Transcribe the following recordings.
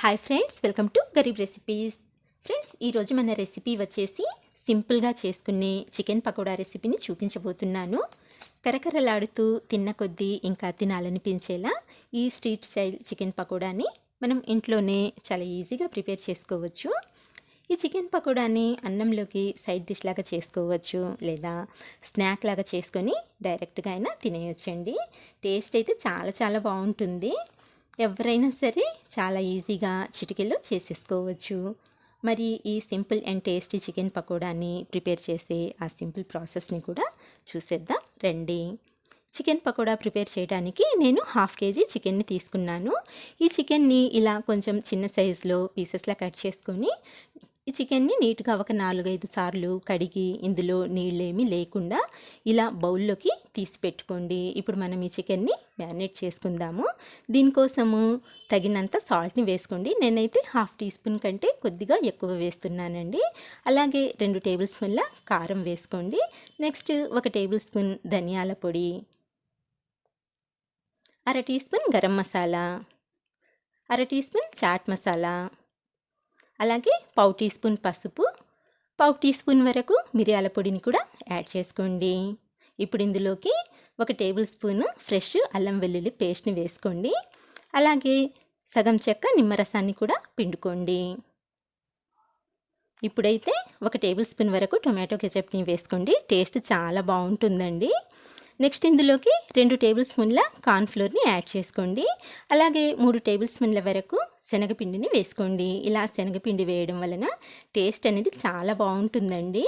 Hi friends welcome to Gareeb recipes friends ఈరోజు మన recipe వచ్చేసి సింపుల్గా చేసుకునే చికెన్ పకోడా రెసిపీని చూపించబోతున్నాను. కరకరలాడుతూ తిన్న కొద్దీ ఇంకా తినాలనిపించేలా ఈ స్ట్రీట్ స్టైల్ చికెన్ పకోడాని మనం ఇంట్లోనే చాలా ఈజీగా ప్రిపేర్ చేసుకోవచ్చు. ఈ చికెన్ పకోడాని అన్నంలోకి సైడ్ డిష్ లాగా చేసుకోవచ్చు లేదా స్నాక్ లాగా చేసుకొని డైరెక్ట్గా అయినా తినేయొచ్చండి. టేస్ట్ అయితే చాలా చాలా బాగుంటుంది. ఎవరైనా సరే చాలా ఈజీగా చిటికెల్లో చేసేసుకోవచ్చు. మరి ఈ సింపుల్ అండ్ టేస్టీ చికెన్ పకోడాని ప్రిపేర్ చేసే ఆ సింపుల్ ప్రాసెస్ని కూడా చూసేద్దాం. రండి. చికెన్ పకోడా ప్రిపేర్ చేయడానికి నేను హాఫ్ కేజీ చికెన్ని తీసుకున్నాను. ఈ చికెన్ని ఇలా కొంచెం చిన్న సైజులో పీసెస్లా కట్ చేసుకొని ఈ చికెన్ని నీట్గా ఒక నాలుగైదు సార్లు కడిగి ఇందులో నీళ్ళేమీ లేకుండా ఇలా బౌల్లోకి తీసి పెట్టుకోండి. ఇప్పుడు మనం ఈ చికెన్ని మ్యారినేట్ చేసుకుందాము. దీనికోసము తగినంత సాల్ట్ని వేసుకోండి. నేనైతే హాఫ్ టీ స్పూన్ కంటే కొద్దిగా ఎక్కువ వేస్తున్నానండి. అలాగే రెండు టేబుల్ స్పూన్ల కారం వేసుకోండి. నెక్స్ట్ ఒక టేబుల్ స్పూన్ ధనియాల పొడి అర టీ స్పూన్ గరం మసాలా అర టీ స్పూన్ చాట్ మసాలా అలాగే పావు టీ స్పూన్ పసుపు పావు టీ స్పూన్ వరకు మిరియాల పొడిని కూడా యాడ్ చేసుకోండి. ఇప్పుడు ఇందులోకి ఒక టేబుల్ స్పూన్ ఫ్రెష్ అల్లం వెల్లుల్లి పేస్ట్ని వేసుకోండి. అలాగే సగం చెక్క నిమ్మరసాన్ని కూడా పిండుకోండి. ఇప్పుడైతే ఒక టేబుల్ స్పూన్ వరకు టొమాటో కెచప్ని వేసుకోండి. టేస్ట్ చాలా బాగుంటుందండి. నెక్స్ట్ ఇందులోకి రెండు టేబుల్ స్పూన్ల కార్న్ఫ్లోర్ని యాడ్ చేసుకోండి. అలాగే మూడు టేబుల్ స్పూన్ల వరకు శనగపిండిని వేసుకోండి. ఇలా శనగపిండి వేయడం వలన టేస్ట్ అనేది చాలా బాగుంటుందండి.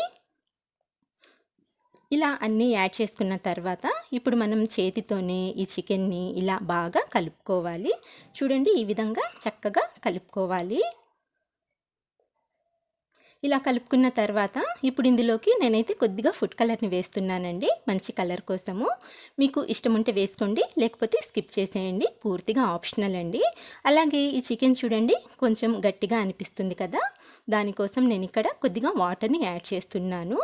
ఇలా అన్నీ యాడ్ చేసుకున్న తర్వాత ఇప్పుడు మనం చేతితోనే ఈ చికెన్ని ఇలా బాగా కలుపుకోవాలి. చూడండి ఈ విధంగా చక్కగా కలుపుకోవాలి. ఇలా కలుపుకున్న తర్వాత ఇప్పుడు ఇందులోకి నేనైతే కొద్దిగా ఫుడ్ కలర్ని వేస్తున్నానండి. మంచి కలర్ కోసము. మీకు ఇష్టం ఉంటే వేసుకోండి లేకపోతే స్కిప్ చేసేయండి. పూర్తిగా ఆప్షనల్ అండి. అలాగే ఈ చికెన్ చూడండి కొంచెం గట్టిగా అనిపిస్తుంది కదా. దానికోసం నేను ఇక్కడ కొద్దిగా వాటర్ని యాడ్ చేస్తున్నాను.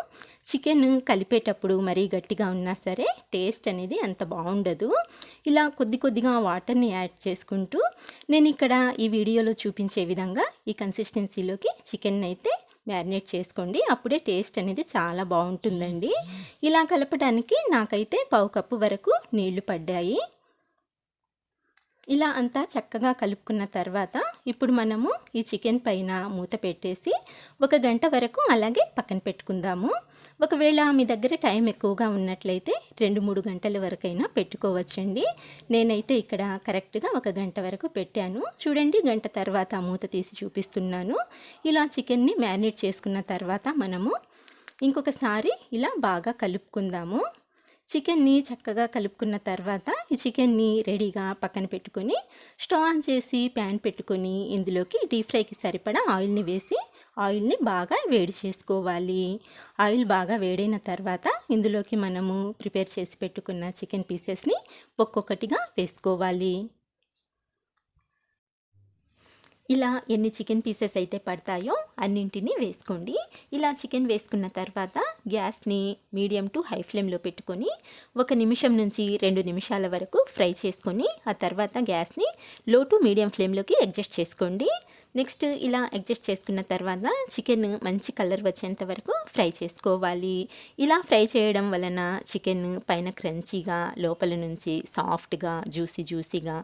చికెన్ కలిపేటప్పుడు మరీ గట్టిగా ఉన్నా సరే టేస్ట్ అనేది అంత బాగుండదు. ఇలా కొద్ది కొద్దిగా వాటర్ని యాడ్ చేసుకుంటూ నేను ఇక్కడ ఈ వీడియోలో చూపించే విధంగా ఈ కన్సిస్టెన్సీలోకి చికెన్ అయితే మ్యారినేట్ చేసుకోండి. అప్పుడే టేస్ట్ అనేది చాలా బాగుంటుందండి. ఇలా కలపడానికి నాకైతే పావు కప్పు వరకు నీళ్ళు పడ్డాయి. ఇలా అంతా చక్కగా కలుపుకున్న తర్వాత ఇప్పుడు మనము ఈ చికెన్ పైన మూత పెట్టేసి ఒక గంట వరకు అలాగే పక్కన పెట్టుకుందాము. ఒకవేళ మీ దగ్గర టైం ఎక్కువగా ఉన్నట్లయితే రెండు మూడు గంటల వరకైనా పెట్టుకోవచ్చండి. నేనైతే ఇక్కడ కరెక్ట్గా ఒక గంట వరకు పెట్టాను. చూడండి గంట తర్వాత మూత తీసి చూపిస్తున్నాను. ఇలా చికెన్ని మ్యారినేట్ చేసుకున్న తర్వాత మనము ఇంకొకసారి ఇలా బాగా కలుపుకుందాము. చికెన్ని చక్కగా కలుపుకున్న తర్వాత ఈ చికెన్ని రెడీగా పక్కన పెట్టుకొని స్టవ్ ఆన్ చేసి ప్యాన్ పెట్టుకొని ఇందులోకి డీప్ ఫ్రైకి సరిపడా ఆయిల్ని వేసి ఆయిల్ని బాగా వేడి చేసుకోవాలి. ఆయిల్ బాగా వేడైన తర్వాత ఇందులోకి మనము ప్రిపేర్ చేసి పెట్టుకున్న చికెన్ పీసెస్ని ఒక్కొక్కటిగా వేసుకోవాలి. ఇలా ఎన్ని చికెన్ పీసెస్ అయితే పడతాయో అన్నింటినీ వేసుకోండి. ఇలా చికెన్ వేసుకున్న తర్వాత గ్యాస్ని మీడియం టు హై ఫ్లేమ్లో పెట్టుకొని ఒక నిమిషం నుంచి రెండు నిమిషాల వరకు ఫ్రై చేసుకొని ఆ తర్వాత గ్యాస్ని లో టు మీడియం ఫ్లేమ్లోకి అడ్జస్ట్ చేసుకోండి. నెక్స్ట్ ఇలా అడ్జస్ట్ చేసుకున్న తర్వాత చికెన్ మంచి కలర్ వచ్చేంత వరకు ఫ్రై చేసుకోవాలి. ఇలా ఫ్రై చేయడం వలన చికెన్ పైన క్రంచీగా లోపల నుంచి సాఫ్ట్గా జ్యూసీ జ్యూసీగా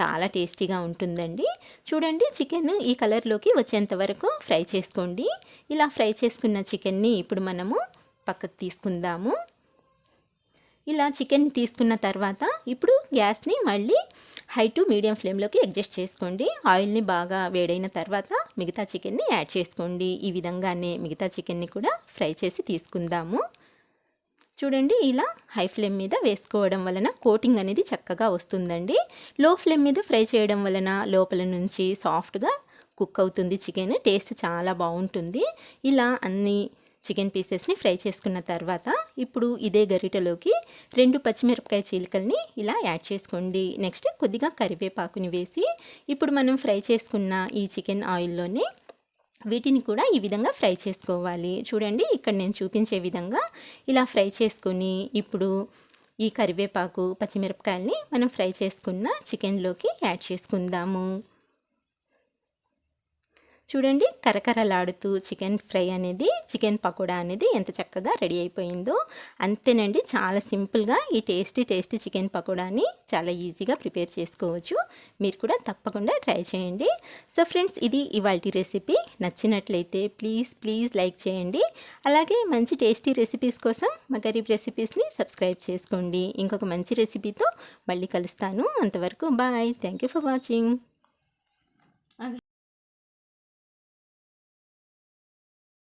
చాలా టేస్టీగా ఉంటుందండి. చూడండి చికెన్ ఈ కలర్లోకి వచ్చేంత వరకు ఫ్రై చేసుకోండి. ఇలా ఫ్రై చేసుకున్న చికెన్ని ఇప్పుడు మనము పక్కకు తీసుకుందాము. ఇలా చికెన్ తీసుకున్న తర్వాత ఇప్పుడు గ్యాస్ని మళ్ళీ హై టు మీడియం ఫ్లేమ్లోకి అడ్జస్ట్ చేసుకోండి. ఆయిల్ని బాగా వేడైన తర్వాత మిగతా చికెన్ని యాడ్ చేసుకోండి. ఈ విధంగానే మిగతా చికెన్ని కూడా ఫ్రై చేసి తీసుకుందాము. చూడండి ఇలా హై ఫ్లేమ్ మీద వేసుకోవడం వలన కోటింగ్ అనేది చక్కగా వస్తుందండి. లో ఫ్లేమ్ మీద ఫ్రై చేయడం వలన లోపల నుంచి సాఫ్ట్గా కుక్ అవుతుంది చికెన్. టేస్ట్ చాలా బాగుంటుంది. ఇలా అన్ని చికెన్ పీసెస్ని ఫ్రై చేసుకున్న తర్వాత ఇప్పుడు ఇదే గరిటలోకి రెండు పచ్చిమిరపకాయ చీలికల్ని ఇలా యాడ్ చేసుకోండి. నెక్స్ట్ కొద్దిగా కరివేపాకుని వేసి ఇప్పుడు మనం ఫ్రై చేసుకున్న ఈ చికెన్ ఆయిల్లోనే వీటిని కూడా ఈ విధంగా ఫ్రై చేసుకోవాలి. చూడండి ఇక్కడ నేను చూపించే విధంగా ఇలా ఫ్రై చేసుకొని ఇప్పుడు ఈ కరివేపాకు పచ్చిమిరపకాయల్ని మనం ఫ్రై చేసుకున్న చికెన్లోకి యాడ్ చేసుకుందాము. చూడండి కరకరలాడుతూ చికెన్ ఫ్రై అనేది చికెన్ పకోడా అనేది ఎంత చక్కగా రెడీ అయిపోయిందో. అంతేనండి చాలా సింపుల్గా ఈ టేస్టీ టేస్టీ చికెన్ పకోడాని చాలా ఈజీగా ప్రిపేర్ చేసుకోవచ్చు. మీరు కూడా తప్పకుండా ట్రై చేయండి. సో ఫ్రెండ్స్ ఇది ఇవాళ రెసిపీ. నచ్చినట్లయితే ప్లీజ్ ప్లీజ్ లైక్ చేయండి. అలాగే మంచి టేస్టీ రెసిపీస్ కోసం మా గరీబ్ రెసిపీస్ని సబ్స్క్రైబ్ చేసుకోండి. ఇంకొక మంచి రెసిపీతో మళ్ళీ కలుస్తాను. అంతవరకు bye. Thank you for watching.